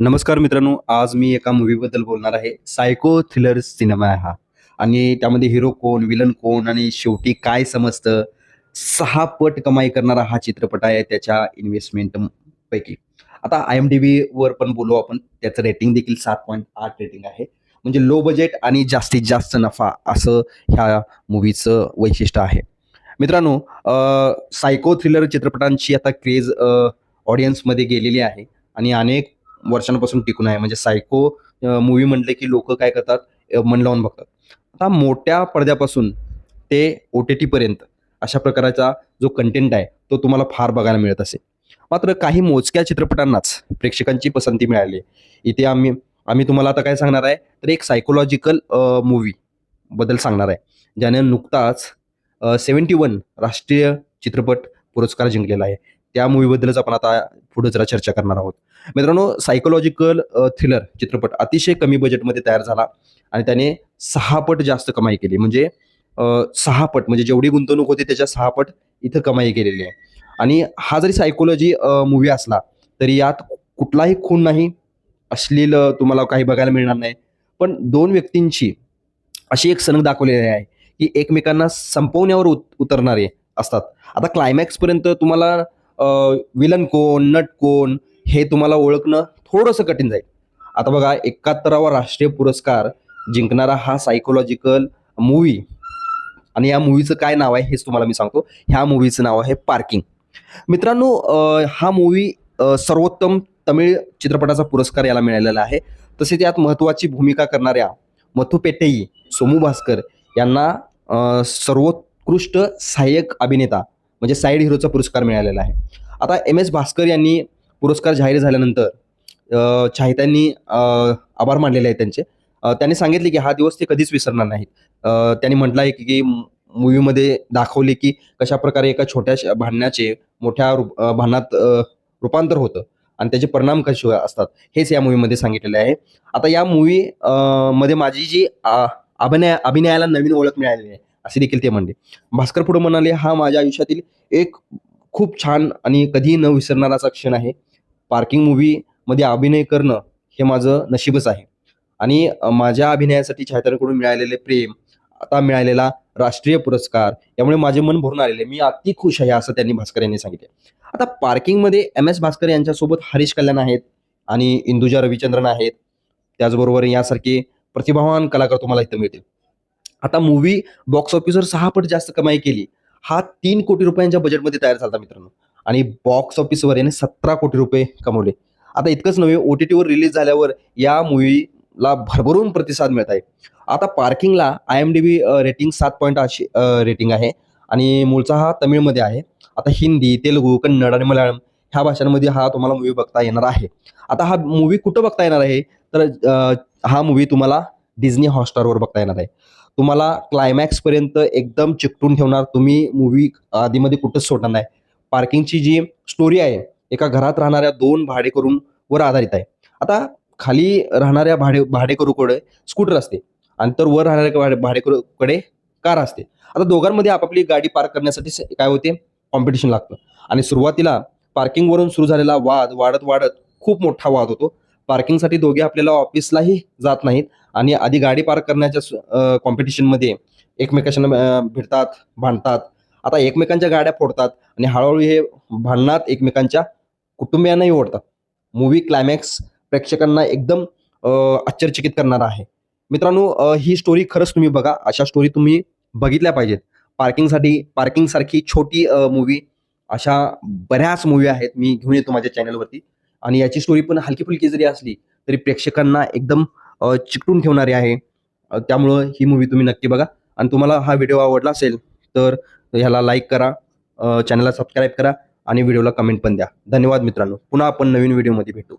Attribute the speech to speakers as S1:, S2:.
S1: नमस्कार मित्रांनो आज मी एका मूवीबद्दल बोलणार आहे. सायको थ्रिलर सिनेमा आहे हा. आणि त्यामध्ये हिरो कोण विलन कोण आणि शेवटी काय समजतं? सहा पट कमाई करणारा हा चित्रपट आहे त्याच्या इन्व्हेस्टमेंट पैकी. आता आय एम डी वर पण बोलू आपण. त्याचं रेटिंग देखील सात पॉईंट आठ रेटिंग आहे. म्हणजे लो बजेट आणि जास्तीत जास्त नफा असं ह्या मूवीचं वैशिष्ट्य आहे. मित्रांनो सायको थ्रिलर चित्रपटांची आता क्रेज ऑडियन्समध्ये गेलेली आहे. आणि अनेक वर्षांपासून टिकून आहे. म्हणजे सायको मूवी म्हटले की लोक काय करतात? मन लावून बघतात. आता मोठ्या पडद्यापासून ते ओ टी टीपर्यंत अशा प्रकारचा जो कंटेंट आहे तो तुम्हाला फार बघायला मिळत असे मात्र काही मोजक्या चित्रपटांनाच प्रेक्षकांची पसंती मिळाली. आहे. इथे आम्ही आम्ही तुम्हाला आता काय सांगणार आहे? तर एक सायकोलॉजिकल मूवी बद्दल सांगणार आहे. ज्याने नुकताच सेवन्टी वन राष्ट्रीय चित्रपट पुरस्कार जिंकलेला आहे. त्या मूवीबद्दलच आपण आता पुढे जरा चर्चा करणार आहोत. मित्रांनो सायकोलॉजिकल थ्रिलर चित्रपट अतिशय कमी बजेटमध्ये तयार झाला आणि त्याने सहा पट जास्त कमाई केली. म्हणजे सहा पट म्हणजे जेवढी गुंतवणूक होती त्याच्या सहा पट इथं कमाई केलेली आहे. आणि हा जरी सायकोलॉजी मूवी असला तरी यात कुठलाही खून नाही अश्लील तुम्हाला काही बघायला मिळणार नाही. पण दोन व्यक्तींची अशी एक सनक दाखवलेली आहे की एकमेकांना संपवण्यावर उत उतरणारे असतात. आता क्लायमॅक्सपर्यंत तुम्हाला विलन कोण नट कोण हे तुम्हाला ओळखणं थोडंसं कठीण जाईल. आता बघा एकाहत्तरावा राष्ट्रीय पुरस्कार जिंकणारा हा सायकोलॉजिकल मूवी आणि या मूवीचं काय नाव आहे हेच तुम्हाला मी सांगतो. ह्या मूवीचं नाव आहे पार्किंग मित्रांनो हा मूवी सर्वोत्तम तमिळ चित्रपटाचा पुरस्कार याला मिळालेला आहे. तसेच यात महत्त्वाची भूमिका करणाऱ्या मथु सोमू भास्कर यांना सर्वोत्कृष्ट सहाय्यक अभिनेता म्हणजे साईड हिरोचा पुरस्कार मिळालेला आहे. आता एम एस भास्कर यांनी पुरस्कार जाहीर झाल्यानंतर चाहत्यांनी आभार मानलेले आहेत त्यांचे. त्यांनी सांगितले की हा दिवस ते कधीच विसरणार नाहीत. त्यांनी म्हटलं आहे की मूवीमध्ये दाखवले की कशा प्रकारे एका छोट्या भांडण्याचे मोठ्या रूप- भांडणात रूपांतर होतं आणि त्याचे परिणाम कसे हो-, असतात हेच या मूवीमध्ये सांगितलेले आहे. आता या मूवी मध्ये माझी जी अ, अभिनय अभिनयाला नवीन ओळख मिळालेली आहे असे देखील ते म्हणले. भास्कर पुढे म्हणाले हा माझ्या आयुष्यातील एक खूप छान आणि कधीही न विसरणाराचा क्षण आहे. पार्किंग मूवीमध्ये अभिनय करणं हे माझं नशीबच आहे. आणि माझ्या अभिनयासाठी छायात्रांकडून मिळालेले प्रेम आता मिळालेला राष्ट्रीय पुरस्कार यामुळे माझे मन भरून आलेले. मी अति खुश आहे असं त्यांनी भास्कर यांनी सांगितले. आता पार्किंगमध्ये एम एस भास्कर यांच्यासोबत हरीश कल्याण आहेत आणि इंदुजा रविचंद्रन आहेत. त्याचबरोबर यासारखे प्रतिभावान कलाकार तुम्हाला इथं मिळतील. आता मूवी बॉक्स ऑफिसवर सहा पट जास्त कमाई केली. हा तीन कोटी रुपयांच्या बजेटमध्ये तयार झाला मित्रांनो. आणि बॉक्स ऑफिसवर याने सतरा कोटी रुपये कमवले. आता इतकंच नव्हे ओ टी टीवर रिलीज झाल्यावर या मूवीला भरभरून प्रतिसाद मिळत आहे. आता पार्किंगला I M D B rating सात पॉईंट अशी रेटिंग आहे. आणि मूळचा हा तमिळमध्ये आहे. आता हिंदी तेलुगू कन्नड आणि मल्याळम ह्या भाषांमध्ये हा तुम्हाला मूवी बघता येणार आहे. आता हा मूवी कुठं बघता येणार आहे? तर हा मूवी तुम्हाला डिझनी हॉटस्टारवर बघता येणार आहे. तुम्हाला क्लायमॅक्सपर्यंत एकदम चिकटून ठेवणार. तुम्ही मूवी आधीमध्ये कुठंच सोडणार नाही. पार्किंगची जी स्टोरी आहे एका घरात राहणाऱ्या दोन भाडेकरूंवर आधारित आहे. आता खाली राहणाऱ्या भाडे भाडेकरूकडे स्कूटर असते आणि तर वर राहणाऱ्या भाडे भाडेकरूकडे कार असते. आता दोघांमध्ये आपापली गाडी पार्क करण्यासाठी काय होते? कॉम्पिटिशन लागतं. आणि सुरुवातीला पार्किंगवरून सुरू झालेला वाद वाढत वाढत खूप मोठा वाद होतो. पार्किंगसाठी दोघे आपल्याला ऑफिसलाही जात नाहीत आणि आधी गाडी पार्क करण्याच्या कॉम्पिटिशनमध्ये एकमेकांना भिडतात भांडतात. आता एकमेकांच्या गाड्या फोडतात आणि हळूहळू हे भांडणात एकमेकांच्या कुटुंबियांनाही ओढतात. मूवी क्लायमॅक्स प्रेक्षकांना एकदम आश्चर्यचकित करणार आहे. मित्रांनो ही स्टोरी खरंच तुम्ही बघा. अशा स्टोरी तुम्ही बघितल्या पाहिजेत. पार्किंगसाठी पार्किंगसारखी छोटी मूवी अशा बऱ्याच मूवी आहेत. मी घेऊन येतो माझ्या चॅनलवरती आणि याची स्टोरी पण हलकी फुलकी जरी असली तरी प्रेक्षकांना एकदम चिकटून ठेवणारी आहे. त्यामुळं ही मूवी तुम्ही नक्की बघा. आणि तुम्हाला हा व्हिडिओ आवडला असेल तर ह्याला लाईक करा चॅनलला सबस्क्राईब करा आणि व्हिडिओला कमेंट पण द्या. धन्यवाद मित्रांनो. पुन्हा आपण नवीन व्हिडिओमध्ये भेटू.